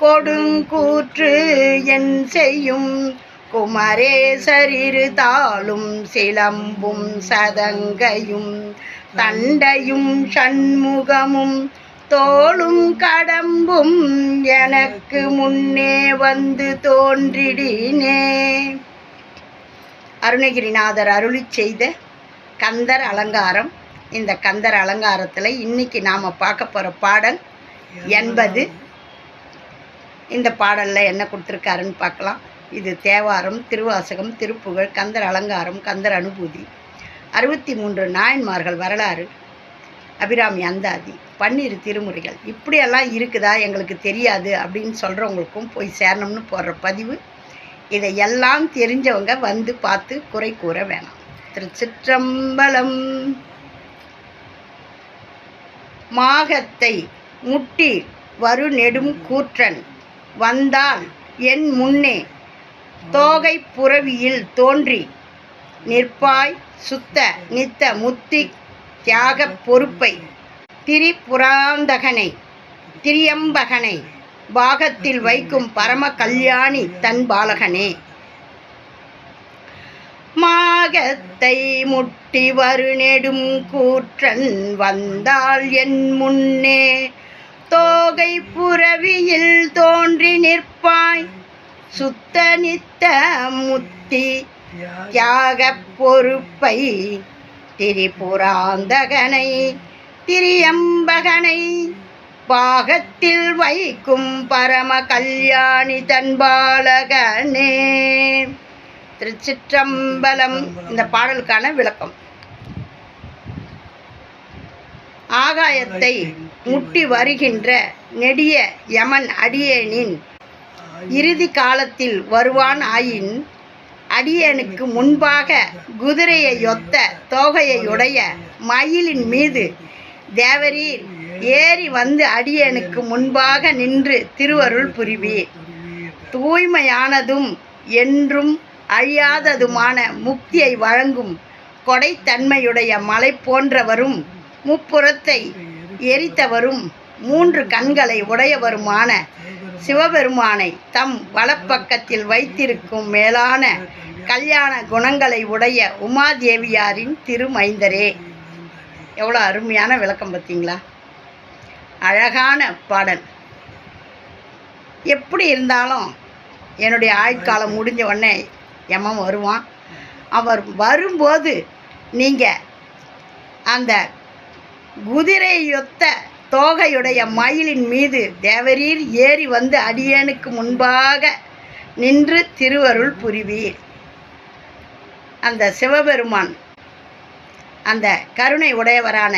கொடுங்கூற்று என் செய்யும். குமரேசரிரு தாளும் சிலம்பும் சதங்கையும். தண்டையும் சண்முகமும் தோளும் கடம்பும் எனக்கு முன்னே வந்து தோன்றிடினே. அருணகிரிநாதர் அருளி செய்த கந்தர் அலங்காரம். இந்த கந்தர் அலங்காரத்தில் இன்னைக்கு நாம் பார்க்க போகிற பாடல் என்பது இந்த பாடலில் என்ன கொடுத்துருக்காருன்னு பார்க்கலாம். இது தேவாரம் திருவாசகம் திருப்புகழ் கந்தர் அலங்காரம் கந்தர் அனுபூதி. அறுபத்தி மூன்று நாயன்மார்கள் வரலாறு அபிராமி அந்தாதி பன்னிரு திருமுறைகள். இப்படியெல்லாம் இருக்குதா எங்களுக்கு தெரியாது அப்படின்னு சொல்கிறவங்களுக்கும் போய் சேரணும்னு போடுற பதிவு. இதை எல்லாம் தெரிஞ்சவங்க வந்து பார்த்து குறை கூற வேணாம். திருச்சிற்றம்பலம் மாகத்தை முட்டி வரு நெடும் கூற்றன் வந்தால் என் முன்னே தோகை புறவியில் தோன்றி நிற்பாய் சுத்த நித்த முத்தி தியாகப் பொறுப்பை திரிபுராந்தகனை திரியம்பகனை பாகத்தில் வைக்கும் பரம கல்யாணி தன் பாலகனே. மாகத்தை முட்டி வருநெடும் கூற்றன் வந்தால் என் முன்னே தோகை புறவியில் தோன்றி நிற்பாய். சுத்த நித்த முத்தி தியாகப் பொறுப்பை திரிபுராந்தகனை திரியம்பகனை பாகத்தில் வைக்கும் பரம கல்யாணி தன்பாலகனே திருச்சிற்றம்பலம் இந்த பாடலுக்கான விளக்கம். ஆகாயத்தை முட்டி வருகின்ற நெடிய யமன் அடியேனின் இறுதி காலத்தில் வருவான் ஆயின் அடியனுக்கு முன்பாக குதிரையை ஒத்த தோகையுடைய மயிலின் மீது தேவரீர் ஏறி வந்து அடியனுக்கு முன்பாக நின்று திருவருள் புரிவீர். தூய்மையானதும் என்றும் அழியாததுமான முக்தியை வழங்கும் கொடைத்தன்மையுடைய மலை போன்றவரும் முப்புறத்தை எரித்தவரும் மூன்று கண்களை உடையவருமான சிவபெருமானை தம் வலப்பக்கத்தில் வைத்திருக்கும் மேலான கல்யாண குணங்களை உடைய உமாதேவியாரின் திருமைந்தரே. எவ்வளோ அருமையான விளக்கம் பார்த்தீங்களா? அழகான பாடல். எப்படி இருந்தாலும் என்னுடைய ஆயுட்காலம் முடிஞ்ச உடனே எமம் வருவான். அவர் வரும்போது நீங்கள் அந்த குதிரையொத்த தோகையுடைய மயிலின் மீது தேவரீர் ஏறி வந்து அடியனுக்கு முன்பாக நின்று திருவருள் புரிவீர். அந்த சிவபெருமான் அந்த கருணை உடையவரான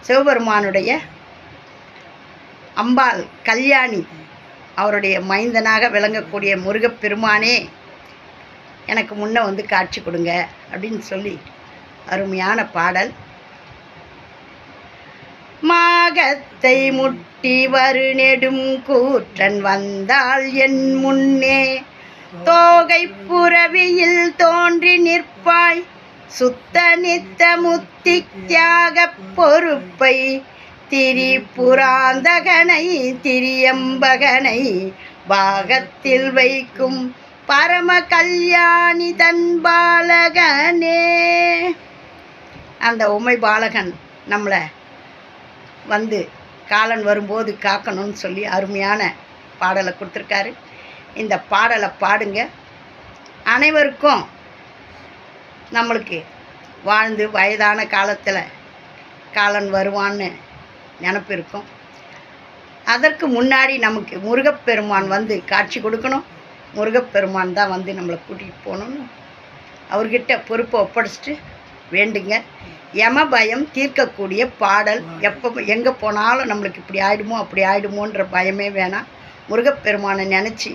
சிவபெருமானுடைய அம்பாள் கல்யாணி அவருடைய மைந்தனாக விளங்கக்கூடிய முருகப்பெருமானே எனக்கு முன்ன வந்து காட்சி கொடுங்க அப்படின்னு சொல்லி அருமையான பாடல். உலகத்தை முட்டி வரு நெடும் கூற்றன் வந்தால் என் முன்னே. தோகை புறவியில் தோன்றி நிற்பாய் சுத்த நித்த முத்தி தியாகப் பொறுப்பை திரிபுராந்தகனை திரியம்பகனை பாகத்தில் வைக்கும் பரம கல்யாணி தன் பாலகனே. அந்த உமை பாலகன் நம்மளை வந்து காலன் வரும்போது காக்கணும்னு சொல்லி அருமையான பாடலை கொடுத்துருக்காரு. இந்த பாடலை பாடுங்க. அனைவருக்கும் நம்மளுக்கு வாழ்ந்து வயதான காலத்தில் காலன் வருவான்னு நினப்பு இருக்கும். அதற்கு முன்னாடி நமக்கு முருகப்பெருமான் வந்து காட்சி கொடுக்கணும். முருகப்பெருமான் தான் வந்து நம்மளை கூட்டிகிட்டு போகணும்னு. அவர்கிட்ட பொறுப்பை ஒப்படைச்சிட்டு வேண்டுங்க. யம பயம் தீர்க்கக்கூடிய பாடல் எப்போ எங்கே போனாலும் நம்மளுக்கு இப்படி ஆயிடுமோ அப்படி ஆயிடுமோன்ற பயமே வேணாம். முருகப்பெருமானை நினச்சி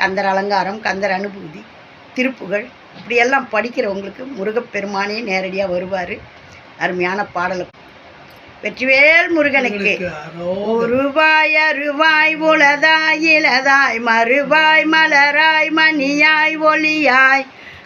கந்தர் அலங்காரம் கந்தர் அனுபூதி திருப்புகழ் இப்படியெல்லாம் படிக்கிறவங்களுக்கு முருகப்பெருமானே நேரடியாக வருவார். அருமையான பாடல். வெற்றிவேல் முருகனுக்கு ஒருவாய் அருவாய் உளதாய் இளதாய் மறுவாய் மலராய் மணியாய் ஒளியாய்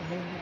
சிற்றம்பலம் ஓம்